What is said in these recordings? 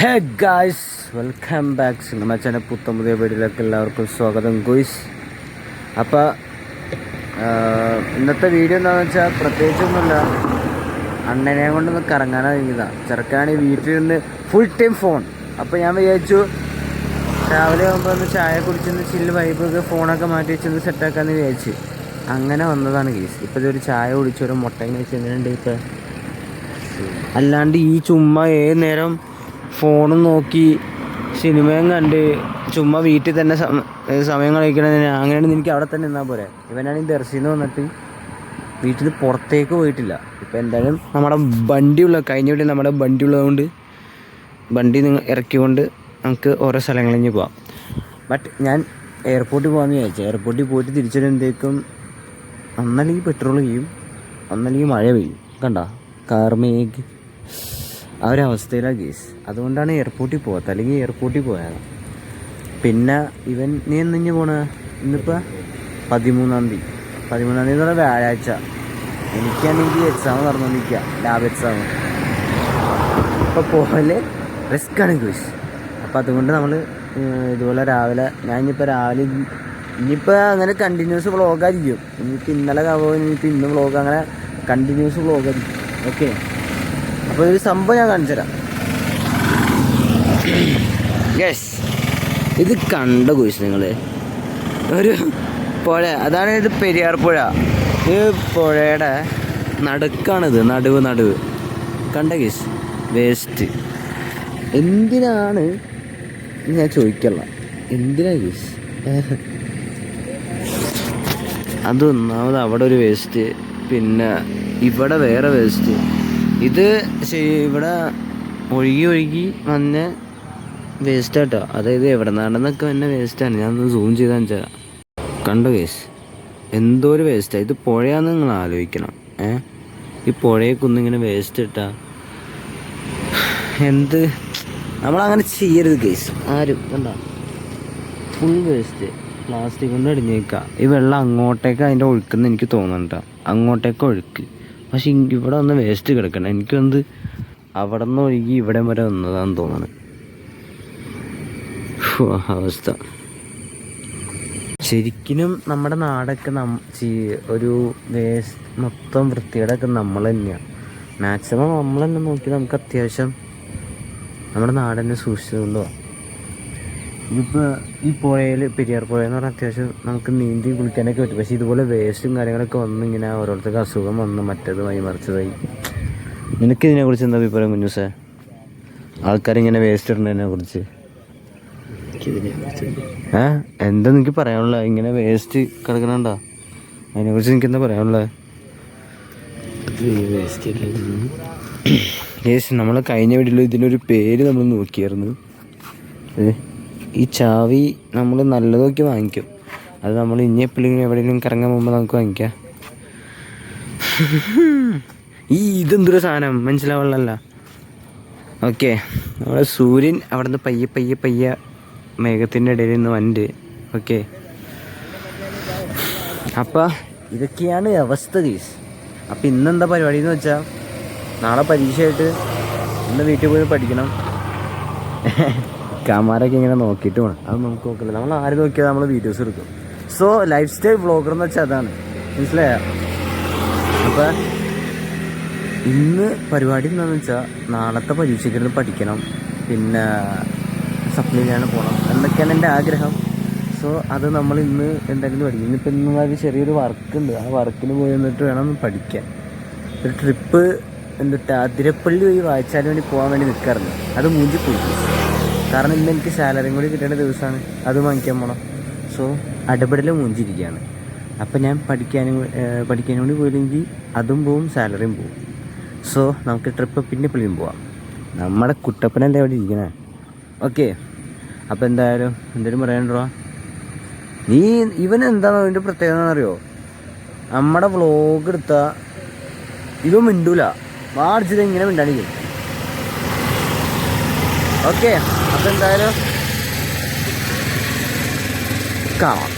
Hey guys welcome back cinema channel പുത്തം പുതിയ വീഡിയോയിലേക്ക് എല്ലാവർക്കും സ്വാഗതം ഗോയ്സ് അപ്പോൾ ഇന്നത്തെ വീഡിയോ എന്താണെന്ന് വെച്ചാൽ പ്രത്യേകിച്ചൊന്നുമില്ല. അണ്ണനെ കൊണ്ടൊന്ന് കറങ്ങാനാണ് കഴിഞ്ഞതാണ് ചെറുക്കാണ് വീട്ടിൽ നിന്ന് ഫുൾ ടൈം ഫോൺ അപ്പോൾ ഞാൻ വിചാരിച്ചു രാവിലെ ആകുമ്പോൾ ഒന്ന് ചായ കുടിച്ചൊന്ന് ചില്ല് വൈബൊക്കെ ഫോണൊക്കെ മാറ്റി വെച്ചൊന്ന് സെറ്റാക്കാമെന്ന് വിചാരിച്ച്. അങ്ങനെ വന്നതാണ് കേസ് ഇപ്പോൾ ഇതൊരു ചായ കുടിച്ചൊരു മുട്ടയും കഴിച്ചു എങ്ങനെയുണ്ട് ഇപ്പോൾ അല്ലാണ്ട് ഈ ചുമ്മാ ഏത് നേരം ഫോണും നോക്കി സിനിമയും കണ്ട് ചുമ്മാ വീട്ടിൽ തന്നെ സമയം കളിക്കണതിന് അങ്ങനെയാണെങ്കിൽ എനിക്ക് അവിടെ തന്നെ നിന്നാൽ പോരെ. ഇവനാണെങ്കിൽ ദർശനം വന്നിട്ട് വീട്ടിൽ പുറത്തേക്ക് പോയിട്ടില്ല. ഇപ്പം എന്തായാലും നമ്മുടെ വണ്ടിയുള്ള കഴിഞ്ഞ വീട്ടിൽ നമ്മുടെ വണ്ടി ഉള്ളതുകൊണ്ട് വണ്ടി നിങ്ങൾ ഇറക്കിക്കൊണ്ട് നമുക്ക് ഓരോ സ്ഥലങ്ങളിൽ പോവാം. ബട്ട് ഞാൻ എയർപോർട്ടിൽ പോകാമെന്ന് വിചാരിച്ചു. എയർപോർട്ടിൽ പോയിട്ട് തിരിച്ചു വരുമ്പോഴത്തേക്കും ഒന്നല്ലെങ്കിൽ പെട്രോൾ ചെയ്യും ഒന്നല്ലെങ്കിൽ മഴ പെയ്യും. കണ്ട? കാർമേഗ് ആ ഒരു അവസ്ഥയിലാണ് കേസ് അതുകൊണ്ടാണ് എയർപോർട്ടിൽ പോകാത്ത അല്ലെങ്കിൽ എയർപോർട്ടിൽ പോയത് പിന്നെ ഇവൻ നീ എന്നിഞ്ഞ് പോണ? ഇന്നിപ്പോൾ പതിമൂന്നാം തീയതി. പതിമൂന്നാം തീയതി എന്ന് പറഞ്ഞാൽ വ്യാഴാഴ്ച. എനിക്കാണെങ്കിൽ എക്സാം നടന്നുകൊണ്ടിരിക്കുക ലാബ് എക്സാം അപ്പോൾ പോലെ ആണ് ഗുസ്. അപ്പോൾ അതുകൊണ്ട് നമ്മൾ ഇതുപോലെ രാവിലെ ഞാൻ ഇനിയിപ്പോൾ രാവിലെ ഇനിയിപ്പോൾ അങ്ങനെ കണ്ടിന്യൂസ് വ്ളോഗായിരിക്കും ഇനിയിപ്പോൾ ഇന്നലെ കവോ ഇനിയിപ്പോൾ ഇന്ന് വ്ളോഗ് അങ്ങനെ കണ്ടിന്യൂസ് വ്ളോഗായിരിക്കും ഓക്കെ അപ്പോൾ ഒരു സംഭവം ഞാൻ കാണിച്ചു തരാം. യെസ് ഇത് കണ്ട ഗുസ് നിങ്ങൾ ഒരു പുഴ അതാണ് ഇത് പെരിയാർ പുഴ. ഈ പുഴയുടെ നടുക്കാണിത് നടുവ് നടുവ്. കണ്ട കേസ് വേസ്റ്റ് എന്തിനാണ്? ഞാൻ ചോദിക്കല്ല. എന്തിനാ ഗീസ് അതൊന്നാമത് അവിടെ ഒരു വേസ്റ്റ് പിന്നെ ഇവിടെ വേറെ വേസ്റ്റ് ഇത് ഇവിടെ ഒഴുകി ഒഴുകി വന്ന വേസ്റ്റ് ആട്ടോ അതായത് എവിടെ നടന്നൊക്കെ വന്ന വേസ്റ്റാണ് ഞാൻ സൂം ചെയ്താൽ വെച്ചാൽ കണ്ടോ കേസ് എന്തോ ഒരു വേസ്റ്റാണ് ഇത് പുഴയാന്ന് നിങ്ങൾ ആലോചിക്കണം. ഏ? ഈ പുഴയൊക്കൊന്നിങ്ങനെ വേസ്റ്റ് ഇട്ടാ. എന്ത്? നമ്മളങ്ങനെ ചെയ്യരുത് കേസ് ആരും കണ്ട? ഫുൾ വേസ്റ്റ് പ്ലാസ്റ്റിക് കൊണ്ട് അടിഞ്ഞേക്കുക ഈ വെള്ളം അങ്ങോട്ടേക്ക് അതിന്റെ ഒഴുക്കെന്ന് എനിക്ക് തോന്നുന്നുണ്ടോ അങ്ങോട്ടേക്ക് ഒഴുക്ക്. പക്ഷെ ഇവിടെ വന്ന് വേസ്റ്റ് കിടക്കണം. എനിക്ക് വന്ന് അവിടെ നിന്ന് ഒഴുകി ഇവിടെ വരെ വന്നതാന്ന് ഫു, അവസ്ഥ. ശരിക്കും നമ്മുടെ നാടൊക്കെ നം ഒരു വേസ്റ്റ് മൊത്തം വൃത്തിയോടൊക്കെ നമ്മൾ തന്നെയാണ് മാക്സിമം നമ്മൾ തന്നെ നോക്കി നമുക്ക് അത്യാവശ്യം നമ്മുടെ നാടിനെ സൂക്ഷിച്ചുകൊണ്ട് ഇതിപ്പോൾ ഈ പുഴയിൽ പെരിയാർ പുഴ എന്ന് പറഞ്ഞാൽ അത്യാവശ്യം നമുക്ക് നീന്തി കുളിക്കാനൊക്കെ പറ്റും. പക്ഷേ ഇതുപോലെ വേസ്റ്റും കാര്യങ്ങളൊക്കെ വന്ന് ഇങ്ങനെ ഓരോരുത്തർക്ക് അസുഖം വന്ന് മറ്റേതുമായി മറിച്ചതായി. നിനക്ക് ഇതിനെക്കുറിച്ച് എന്താ അഭിപ്രായം കുഞ്ഞുസേ ആൾക്കാരിങ്ങനെ വേസ്റ്റ് ഇടുന്നതിനെ കുറിച്ച്. ഏ? എന്താ നിനക്ക് പറയാനുള്ള? ഇങ്ങനെ വേസ്റ്റ് കിടക്കണണ്ട? അതിനെ കുറിച്ച് നിനക്ക് എന്താ പറയാനുള്ളത് യേസ് നമ്മൾ കഴിഞ്ഞ വീട്ടിൽ ഇതിനൊരു പേര് നമ്മൾ നോക്കിയായിരുന്നു. ഏ, ഈ ചാവി നമ്മൾ നല്ലത് നോക്കി വാങ്ങിക്കും. അത് നമ്മൾ ഇനി എപ്പോഴെങ്കിലും എവിടെയെങ്കിലും കറങ്ങാൻ പോകുമ്പോൾ നമുക്ക് വാങ്ങിക്കാം. ഈ ഇതെന്തൊരു സാധനം? മനസ്സിലാവുള്ളല്ല ഓക്കെ. നമ്മുടെ സൂര്യൻ അവിടെ നിന്ന് പയ്യെ പയ്യെ പയ്യെ മേഘത്തിന്റെ ഇടയിൽ നിന്ന് വണ്ട് ഓക്കെ. അപ്പം ഇതൊക്കെയാണ് അവസ്ഥ ഗീസ് അപ്പം ഇന്നെന്താ പരിപാടി എന്ന് വെച്ചാൽ നാളെ പരീക്ഷയായിട്ട് ഇന്ന് വീട്ടിൽ പോയി പഠിക്കണം. ക്യാമറയൊക്കെ ഇങ്ങനെ നോക്കിയിട്ട് വേണം. അത് നമുക്ക് നോക്കില്ല നമ്മൾ ആര് നോക്കിയാൽ നമ്മൾ വീഡിയോസ് എടുക്കും. സോ ലൈഫ് സ്റ്റൈൽ വ്ളോഗർ എന്ന് വെച്ചാൽ അതാണ്. മനസ്സിലായ? അപ്പം ഇന്ന് പരിപാടി എന്താണെന്ന് വെച്ചാൽ നാളത്തെ പരീക്ഷയ്ക്കിരുന്ന് പഠിക്കണം. പിന്നെ സപ്ലൈ ചെയ്യാൻ പോകണം എന്നൊക്കെയാണ് എന്റെ ആഗ്രഹം. സോ അത് നമ്മൾ ഇന്ന് എന്തായാലും പഠിക്കും. ഇന്നിപ്പോൾ ഇന്ന് അത് ചെറിയൊരു വർക്ക് ഉണ്ട്. ആ വർക്കിന് പോയി എന്നിട്ട് വേണം പഠിക്കാൻ. ഒരു ട്രിപ്പ് എന്നിട്ട് അതിരപ്പള്ളി വഴി വായിച്ചാലും വേണ്ടി പോകാൻ വേണ്ടി നിൽക്കാറുണ്ട് അത് മൂഞ്ചി പോയി കാരണം ഇന്ന് എനിക്ക് സാലറിയും കൂടി കിട്ടേണ്ട ദിവസമാണ്. അത് വാങ്ങിക്കാൻ പോകണം സോ അടപടൽ മൂഞ്ചിരിക്കുകയാണ്. അപ്പം ഞാൻ പഠിക്കാനും പഠിക്കാനും കൂടി പോയില്ലെങ്കിൽ അതും പോവും സാലറിയും പോവും. സോ നമുക്ക് ട്രിപ്പ് പിന്നെ പിള്ളിയും പോവാം. നമ്മുടെ കുട്ടപ്പനല്ലേ അവിടെ ഇരിക്കണേ? ഓക്കെ അപ്പോൾ എന്തായാലും എന്തെങ്കിലും പറയാനുണ്ടോ? നീ ഇവൻ എന്താണ് അതിന്റെ പ്രത്യേകത എന്നറിയോ? നമ്മുടെ വ്ളോഗ് എടുത്താൽ ഇവ മിണ്ടൂല. വാടിച്ചത് ഇങ്ങനെ മിണ്ടാണിക്കും ഓക്കെ അതെന്തായാലും കാണാം.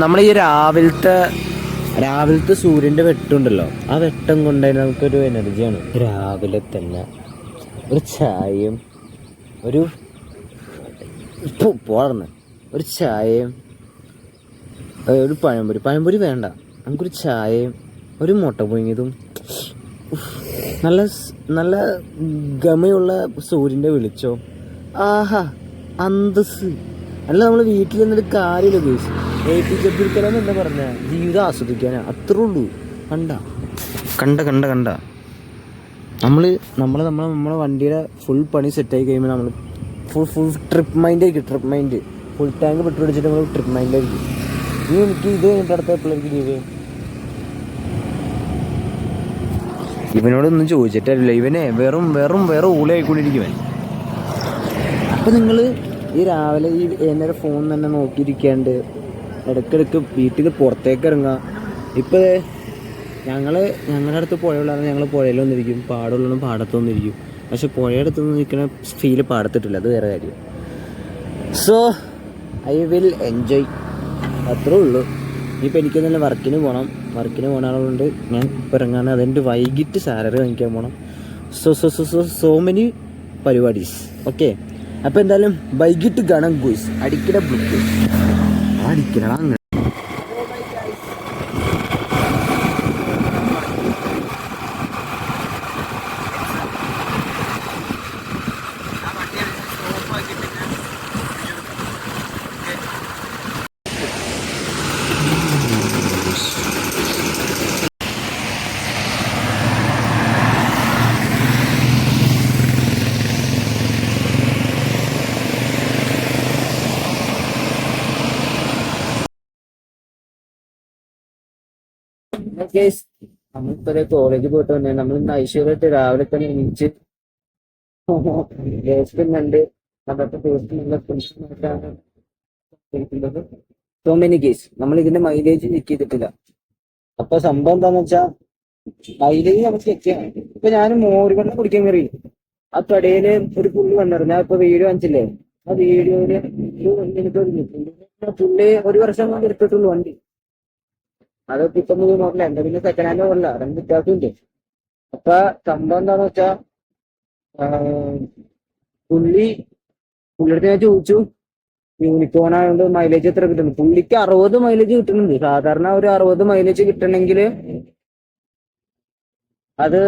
നമ്മൾ ഈ രാവിലത്തെ രാവിലത്തെ സൂര്യന്റെ വെട്ടുണ്ടല്ലോ ആ വെട്ടം കൊണ്ടുതന്നെ നമുക്കൊരു എനർജിയാണ്. രാവിലെ തന്നെ ഒരു ചായയും ഒരു പോടന്ന്. ഒരു ചായയും ഒരു പഴംപൊരി. പഴംപൊരി വേണ്ട. നമുക്കൊരു ചായയും ഒരു മുട്ട പുഴുങ്ങിയതും. നല്ല നല്ല ഗമയുള്ള സൂര്യന്റെ വെളിച്ചോ ആഹാ അന്തസ് അല്ല നമ്മൾ വീട്ടിൽ നിന്നൊരു കാര്യമില്ല guys A P J Abdul Kalam എന്താ പറഞ്ഞ? ജീവിതം ആസ്വദിക്കാനാ. അത്രേ ഉള്ളൂ. കണ്ട? കണ്ട കണ്ട കണ്ട. നമ്മൾ നമ്മൾ നമ്മളെ നമ്മളെ വണ്ടിയുടെ ഫുൾ പണി സെറ്റായി കഴിയുമ്പോൾ നമ്മൾ ഫുൾ ഫുൾ ട്രിപ്പ് മൈൻഡ് ആയിരിക്കും trip mind full tank petrol അടിച്ചിട്ട് നമ്മൾ ട്രിപ്പ് മൈൻഡ് ആയിരിക്കും. ഇനി എനിക്ക് ഇത് കഴിഞ്ഞിട്ട് അടുത്ത പിള്ളേർക്ക് ലീവ് ഇവനോടൊന്നും ചോദിച്ചിട്ടില്ല. ഇവനെ വെറും വെറും വെറും ഊളയായിക്കൊണ്ടിരിക്കുവൻ അപ്പൊ നിങ്ങൾ ഈ രാവിലെ ഈ എന്നൊരു ഫോൺ തന്നെ നോക്കിയിരിക്കാണ്ട് ഇടയ്ക്കിടയ്ക്ക് വീട്ടിൽ പുറത്തേക്ക് ഇറങ്ങുക ഇപ്പൊ ദേ ഞങ്ങൾ ഞങ്ങളുടെ അടുത്ത് പുഴയുള്ളതാണ് ഞങ്ങൾ പുഴയിലൊന്നിരിക്കും പാടുള്ളതും പാടത്തൊന്നിരിക്കും പക്ഷെ പുഴയുടെ അടുത്ത് നിൽക്കുന്ന ഫീൽ പാടത്തിട്ടില്ല. അത് വേറെ കാര്യം. സോ ഐ വിൽ എൻജോയ് അത്രേ ഉള്ളൂ. ഇനിയിപ്പോൾ എനിക്ക് നല്ല വർക്കിന് പോകണം വർക്കിന് പോകുന്ന ആളുകൊണ്ട് ഞാൻ ഇപ്പോൾ ഇറങ്ങാണ്. അതെന്റെ വൈകിട്ട് സാലറി വാങ്ങിക്കാൻ പോകണം so so so so so many പരിപാടീസ്. Okay അപ്പോൾ എന്തായാലും വൈകിട്ട് ഗണം ഗൂസ് അടിക്കട അടിക്കണം അടിക്കണടാ നമ്മളിപ്പോ കോളേജിൽ പോയിട്ട് വന്നേ. നമ്മൾ ഇന്ന് ഐശ്വര്യമായിട്ട് രാവിലെ തന്നെ എണീച്ച് വേസ്റ്റുന്നുള്ളത് സോ മെനി കേസ് നമ്മൾ ഇതിന്റെ മൈലേജ് ചെക്ക് ചെയ്തിട്ടില്ല. അപ്പൊ സംഭവം എന്താന്ന് വെച്ചാ മൈലേജ് നമുക്ക് ചെക്ക് ഇപ്പൊ ഞാൻ മോര് വെള്ളം കുടിക്കാൻ കയറി. ആ കടയിൽ ഒരു പുള്ളി വന്നിരുന്നു. ഞാൻ ഇപ്പൊ വീഡിയോ കാണിച്ചില്ലേ? ആ വീഡിയോയിൽ പുള്ളി ഒരു വർഷം എടുത്തിട്ടുള്ളൂ വണ്ടി. അതൊക്കെ ഇപ്പൊ മുതൽ മോഡല എന്റെ പിന്നെ സെക്കൻഡ് ഹാൻഡ് മോഡല രണ്ട് വ്യത്യാസമുണ്ട് അപ്പൊ സംഭവം എന്താന്ന് വെച്ചാ പുള്ളി പുള്ളിയുടെ ഞാൻ ചോദിച്ചു. യൂണിക്കോൺ ആയതുകൊണ്ട് മൈലേജ് എത്ര കിട്ടുന്നു? പുള്ളിക്ക് അറുപത് മൈലേജ് കിട്ടുന്നുണ്ട്. സാധാരണ ഒരു അറുപത് മൈലേജ് കിട്ടണമെങ്കിൽ അത്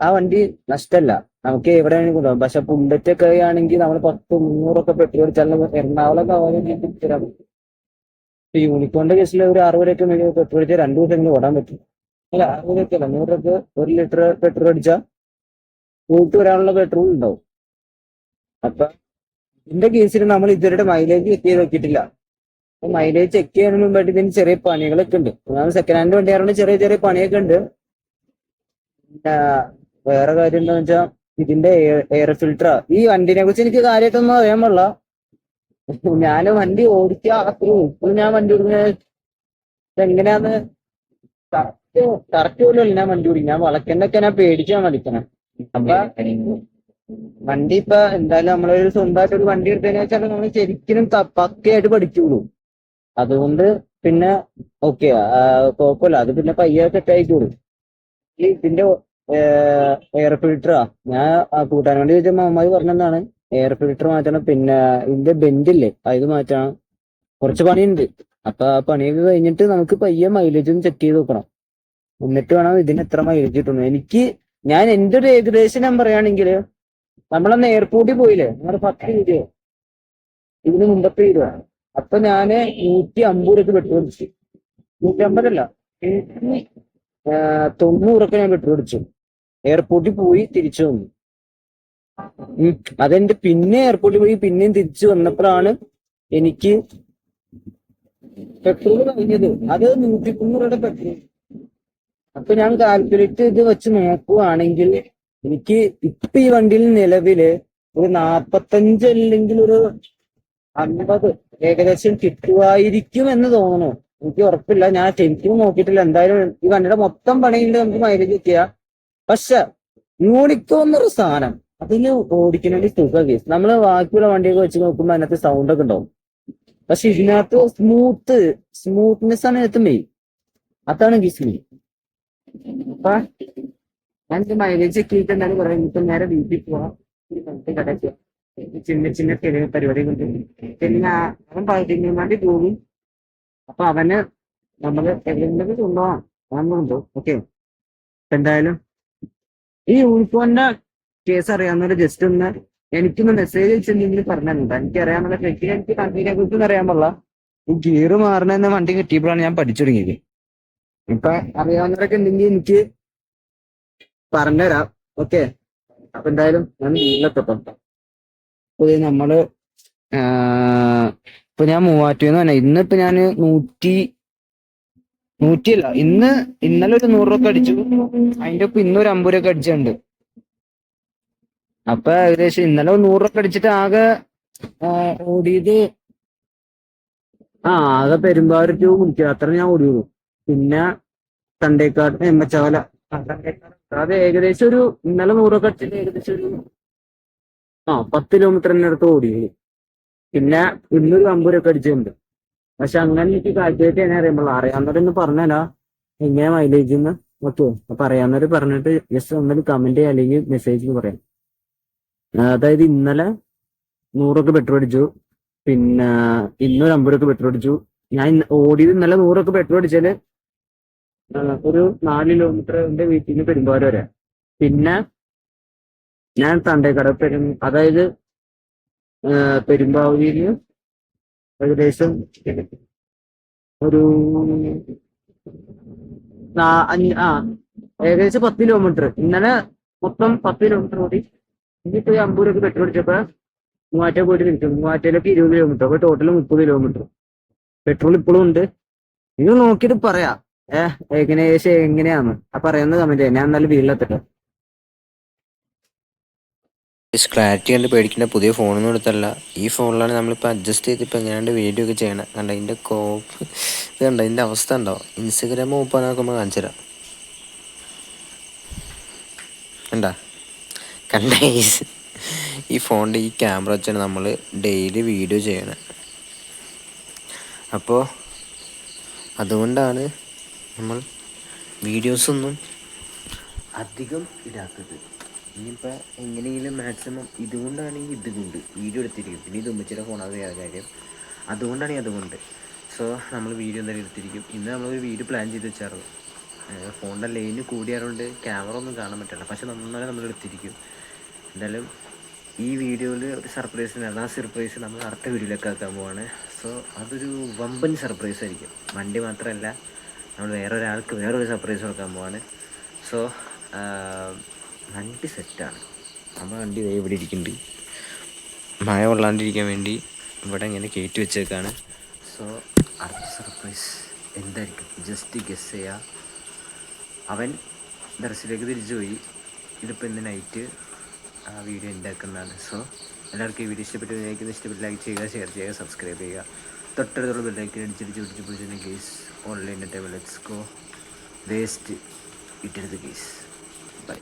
ആ വണ്ടി നഷ്ടല്ല. നമുക്ക് എവിടെ വേണമെങ്കിലും കൊണ്ടുപോകാം. പക്ഷെ ബുള്ളറ്റ് ഒക്കെ ആണെങ്കിൽ നമ്മൾ പത്ത് മുന്നൂറൊക്കെ പെട്രോൾ അടിച്ചാലും എറണാകുളം തരാം ഇപ്പൊ യൂണിക്കോണിന്റെ കേസിൽ ഒരു അറുപത് രൂപ മേലെ പെട്രോൾ അടിച്ചാൽ രണ്ടു ദിവസം ഓടാൻ പറ്റും. അല്ല അറുപത് രൂപ അല്ല നൂറ് രൂപ ഒരു ലിറ്റർ പെട്രോൾ അടിച്ചാൽ പോയിട്ട് വരാനുള്ള പെട്രോൾ ഉണ്ടാവും. അപ്പൊ ഇതിന്റെ കേസിൽ നമ്മൾ ഇതുവരെ മൈലേജ് ചെക്ക് ചെയ്ത് നോക്കിയിട്ടില്ല. അപ്പൊ മൈലേജ് ചെക്ക് ചെയ്യുന്നതിന് മുമ്പായിട്ട് ഇതിന് ചെറിയ പണികളൊക്കെ ഉണ്ട്. ഞാൻ സെക്കൻഡ് ഹാൻഡ് വണ്ടി ആയതുകൊണ്ട് ചെറിയ ചെറിയ പണിയൊക്കെ ഉണ്ട്. പിന്നെ വേറെ കാര്യം എന്താണെന്ന് വെച്ചാൽ ഇതിന്റെ എയർ ഫിൽട്ടർ ഈ വണ്ടിനെ കുറിച്ച് എനിക്ക് കാര്യമായിട്ടൊന്നും അറിയാൻ പാടില്ല. ഞാൻ വണ്ടി ഓടിക്കുക അത്രേ ഇപ്പോൾ ഞാൻ വണ്ടി ഓടിക്കുന്നത് എങ്ങനെയാന്ന് കറക്റ്റ് കറക്റ്റ് പോലും ഞാൻ വണ്ടി ഓടിക്കും ഞാൻ വളക്കണ്ടൊക്കെ ഞാൻ പേടിച്ചാ വലിക്കണം അപ്പൊ വണ്ടി ഇപ്പൊ എന്തായാലും നമ്മളൊരു സ്വന്തമായിട്ട് ഒരു വണ്ടി എടുത്തതിന് വെച്ചാൽ നമ്മൾ ശരിക്കും പക്കയായിട്ട് പഠിക്കുള്ളൂ അതുകൊണ്ട് പിന്നെ ഓക്കെ കുഴപ്പമില്ല. അത് പിന്നെ പയ്യെ സെറ്റ് ആയിക്കോളൂ ഈ ഇതിന്റെ എയർ ഫിൽറ്ററാ ഞാൻ കൂട്ടാൻ വേണ്ടി ചോദിച്ചപ്പോ അമ്മായി പറഞ്ഞെന്താണ് എയർ ഫിൽട്ടർ മാറ്റണം. പിന്നെ ഇതിന്റെ ബെൻഡ് ഇല്ലേ? അത് മാറ്റണം. കുറച്ച് പണിയുണ്ട്. അപ്പൊ ആ പണിയൊക്കെ കഴിഞ്ഞിട്ട് നമുക്ക് പയ്യെ മൈലേജ് ഒന്ന് ചെക്ക് ചെയ്ത് നോക്കണം. എന്നിട്ട് വേണം ഇതിന് എത്ര മൈലേജ് കിട്ടുന്നു എനിക്ക് ഞാൻ എന്റെ ഒരു ഏകദേശം ഞാൻ പറയുകയാണെങ്കിൽ നമ്മളന്ന് എയർപോർട്ടിൽ പോയില്ലേ? നമ്മുടെ പത്ത് വീഡിയോ ഇതിന് മുമ്പത്തെ വീഡിയോ അപ്പൊ ഞാൻ നൂറ്റി അമ്പത് രൂപ പെട്രോൾ അടിച്ചു നൂറ്റി അമ്പതല്ല തൊണ്ണൂറൊക്കെ ഞാൻ പെട്രോൾ അടിച്ചു. എയർപോർട്ടിൽ പോയി തിരിച്ചു വന്നു. അതെന്റെ പിന്നെ എയർപോർട്ടിൽ പോയി പിന്നെയും തിരിച്ചു വന്നപ്പോഴാണ് എനിക്ക് പെട്രോൾ കഴിഞ്ഞത് അത് നൂറ്റി തൊണ്ണൂറുടെ പെട്രോൾ അപ്പൊ ഞാൻ കാൽക്കുലേറ്റ് ഇത് വെച്ച് നോക്കുവാണെങ്കിൽ എനിക്ക് ഇപ്പൊ ഈ വണ്ടിയിൽ നിലവിൽ ഒരു നാപ്പത്തഞ്ച് അല്ലെങ്കിൽ ഒരു അൻപത് ഏകദേശം കിട്ടുമായിരിക്കും എന്ന് തോന്നുന്നു. എനിക്ക് ഉറപ്പില്ല. ഞാൻ ശരിക്കും നോക്കിയിട്ടില്ല. എന്തായാലും ഈ വണ്ടിയുടെ മൊത്തം പണിയുണ്ട്. നമുക്ക് മൈലേജ് കിട്ടിയ. പക്ഷെ യൂണിക്കോ എന്നൊരു സാധനം. അതിന് വേണ്ടി സുഖ കേസ് നമ്മൾ ബാക്കിയുള്ള വണ്ടിയൊക്കെ വെച്ച് നോക്കുമ്പോ അതിനകത്ത് സൗണ്ട് ഒക്കെ ഉണ്ടാവും. പക്ഷെ ഇതിനകത്ത് സ്മൂത്ത് സ്മൂത്ത്നെസ് ആണ് ഇതിനകത്ത് മെയിൻ അതാണ് ഗീസ് മെയിൻ അപ്പൊ എന്റെ മൈലേജ് ചെയ്തിട്ട് എന്തായാലും പറയാം. ഇപ്പൊ നേരെ വീട്ടിൽ പോവാം. കടയ്ക്ക് ചിന്ന ചിന്ന തെളിവ് പരിപാടികളുണ്ട് പിന്നെ അവൻ പതിനു വേണ്ടി പോകും അപ്പൊ അവന് നമ്മൾ എവിടെയെങ്കിലും കൊണ്ടുപോകാം അവനുണ്ടോ ഓക്കെ എന്തായാലും ഈ യൂണിഫോമിന്റെ കേസ് അറിയാവുന്നവർ ജസ്റ്റ് ഒന്ന് എനിക്കൊന്ന് മെസ്സേജ് പറഞ്ഞിട്ടുണ്ട് എനിക്ക് അറിയാവുന്ന ട്രെക്കിനെ എനിക്ക് കമ്പനിയെ കുറിച്ചൊന്നും അറിയാൻ പാടില്ല. ഈ ഗിയർ മാറണമെന്ന വണ്ടി കിട്ടിയപ്പോഴാണ് ഞാൻ പഠിച്ചു തുടങ്ങിയത്. ഇപ്പൊ അറിയാവുന്നവരൊക്കെ ഉണ്ടെങ്കിൽ എനിക്ക് പറഞ്ഞുതരാം. ഓക്കെ അപ്പൊ എന്തായാലും ഞാൻ വീട്ടിലെത്തപ്പം അപ്പൊ നമ്മൾ ഇപ്പൊ ഞാൻ മൂവാറ്റുന്ന് പറഞ്ഞ ഇന്നിപ്പോ ഞാൻ നൂറ്റി നൂറ്റിയല്ല ഇന്ന് ഇന്നലെ ഒരു നൂറ് രൂപ അടിച്ചു. അതിന്റെ ഒപ്പം ഇന്നൊരു അമ്പത് രൂപ അടിച്ചിട്ടുണ്ട്. അപ്പൊ ഏകദേശം ഇന്നലെ ഒരു നൂറ് രൂപ അടിച്ചിട്ട് ആകെ ഓടിയത് ആ ആകെ പെരുമ്പാവൂർ ടു കുടിക്കുക അത്ര ഞാൻ ഓടിയുള്ളൂ. പിന്നെ തണ്ടേക്കാട് എമ്മച്ചവല. അത് ഏകദേശം ഒരു ഇന്നലെ നൂറൊക്കെ അടിച്ചിട്ട് ഏകദേശം ഒരു ആ പത്ത് കിലോമീറ്ററിന്റെ അടുത്ത് ഓടിയുള്ളൂ. പിന്നെ ഇന്നൊരു അമ്പൂരൊക്കെ അടിച്ചിട്ടുണ്ട്. പക്ഷെ അങ്ങനെ എനിക്ക് കാൽക്കുലേറ്റ് ചെയ്യാൻ അറിയുമ്പോൾ അറിയാവുന്നവരൊന്ന് പറഞ്ഞാലോ എങ്ങനെ മൈലേജ് എന്ന് ഓക്കെ അപ്പൊ അറിയാവുന്നവര് പറഞ്ഞിട്ട് ജസ്റ്റ് ഒന്നൊരു കമന്റ് അല്ലെങ്കിൽ മെസ്സേജ് പറയാം. അതായത് ഇന്നലെ നൂറൊക്കെ പെട്രോൾ അടിച്ചു. പിന്നെ ഇന്നൊരു അമ്പതൊക്കെ പെട്രോൾ അടിച്ചു. ഞാൻ ഓടിയത് ഇന്നലെ നൂറൊക്കെ പെട്രോൾ അടിച്ചാൽ ഒരു നാല് കിലോമീറ്റർ എന്റെ വീട്ടിൽ നിന്ന് പെരുമ്പാവൂർ വരെ. പിന്നെ ഞാൻ തണ്ടേക്കട പെരും അതായത് പെരുമ്പാവൂരിൽ ഏകദേശം ഒരു ആ ഏകദേശം പത്ത് കിലോമീറ്റർ ഇന്നലെ മൊത്തം പത്ത് കിലോമീറ്റർ ഓടി. ഇനിയിപ്പോ ഈ അമ്പൂരൊക്കെ പെട്രോൾ അടിച്ചപ്പോ മൂവാറ്റ പോയിട്ട് നിൽക്കും. മൂവാറ്റയിലേക്ക് ഇരുപത് കിലോമീറ്റർ അപ്പൊ ടോട്ടൽ മുപ്പത് കിലോമീറ്റർ പെട്രോൾ ഇപ്പോഴും ഉണ്ട്. നിങ്ങൾ നോക്കിയിട്ട് പറയാ. ഏഹ് ഏകദേശം എങ്ങനെയാന്ന് ആ പറയുന്ന കമന്റ് ഞാൻ എന്നാലും വീട്ടിലെത്തട്ടെ ക്ലാരിറ്റി കണ്ട് പേടിക്കേണ്ട പുതിയ ഫോണൊന്നും എടുത്തല്ല. ഈ ഫോണിലാണ് നമ്മളിപ്പോൾ അഡ്ജസ്റ്റ് ചെയ്ത് ഇപ്പം എങ്ങനെയാണ്ട് വീഡിയോ ഒക്കെ ചെയ്യണം. കണ്ട ഇതിന്റെ കോപ്പ് ഇത് കണ്ട ഇതിന്റെ അവസ്ഥ ഉണ്ടോ ഇൻസ്റ്റഗ്രാം ഓപ്പൺ ആക്കുമ്പോൾ കാണിച്ചു തരാം കണ്ട? കണ്ട ഈ- ഫോണിന്റെ ഈ ക്യാമറ വെച്ചാണ് നമ്മൾ ഡെയിലി വീഡിയോ ചെയ്യണത് അപ്പോൾ അതുകൊണ്ടാണ് നമ്മൾ വീഡിയോസൊന്നും അധികം ഇടാത്തത്. ഇനിയിപ്പോൾ എങ്ങനെയെങ്കിലും മാക്സിമം ഇതുകൊണ്ടാണെങ്കിൽ ഇതുകൊണ്ട് വീഡിയോ എടുത്തിരിക്കും. പിന്നെ ഇത് ഉമ്മച്ചിയുടെ അത് വേറെ കാര്യം. അതുകൊണ്ടാണെങ്കിൽ അതുകൊണ്ട്. സോ നമ്മൾ വീഡിയോ എന്തായാലും എടുത്തിരിക്കും. ഇന്ന് നമ്മളൊരു വീഡിയോ പ്ലാൻ ചെയ്ത് വെച്ചായിരുന്നു. ഫോണിന്റെ ലൈന് കൂടിയായതുകൊണ്ട് ക്യാമറ ഒന്നും കാണാൻ പറ്റില്ല. പക്ഷെ നന്നായി നമ്മൾ എടുത്തിരിക്കും. എന്തായാലും ഈ വീഡിയോയിൽ ഒരു സർപ്രൈസ് ഉണ്ടായിരുന്നു ആ സർപ്രൈസ് നമ്മൾ അടുത്ത വീഡിയോയിലേക്ക് ആക്കാൻ പോവാണ്. സോ അതൊരു വമ്പൻ സർപ്രൈസ് ആയിരിക്കും. വണ്ടി മാത്രമല്ല നമ്മൾ വേറെ ഒരാൾക്ക് വേറൊരു സർപ്രൈസ് കൊടുക്കാൻ പോവാണ്. സോ വണ്ടി സെറ്റാണ് നമ്മുടെ വണ്ടി ഇവിടെ ഇരിക്കുന്നുണ്ട്. മഴ കൊള്ളാണ്ടിരിക്കാൻ വേണ്ടി ഇവിടെ ഇങ്ങനെ കയറ്റി വെച്ചേക്കാണ്. സോ അടുത്ത സർപ്രൈസ് എന്തായിരിക്കും? ജസ്റ്റ് ഗസ് ചെയ്യുക അവൻ ദർശയിലേക്ക് തിരിച്ചു പോയി. ഇതിപ്പോൾ ഇന്ന് നൈറ്റ് ആ വീഡിയോ ഉണ്ടാക്കുന്നതാണ് സോ എല്ലാവർക്കും ഈ വീഡിയോ ഇഷ്ടപ്പെട്ട് ലൈക്ക് ഇഷ്ടപ്പെട്ട് ലൈക്ക് ചെയ്യുക ഷെയർ ചെയ്യുക സബ്സ്ക്രൈബ് ചെയ്യുക. തൊട്ടടുത്തുള്ള ബെല്ലൈക്കൻ അടിച്ചടിച്ച് പിടിച്ച് പിടിച്ചിട്ട് case online table let's go waste ഇട്ടെടുത്ത് case by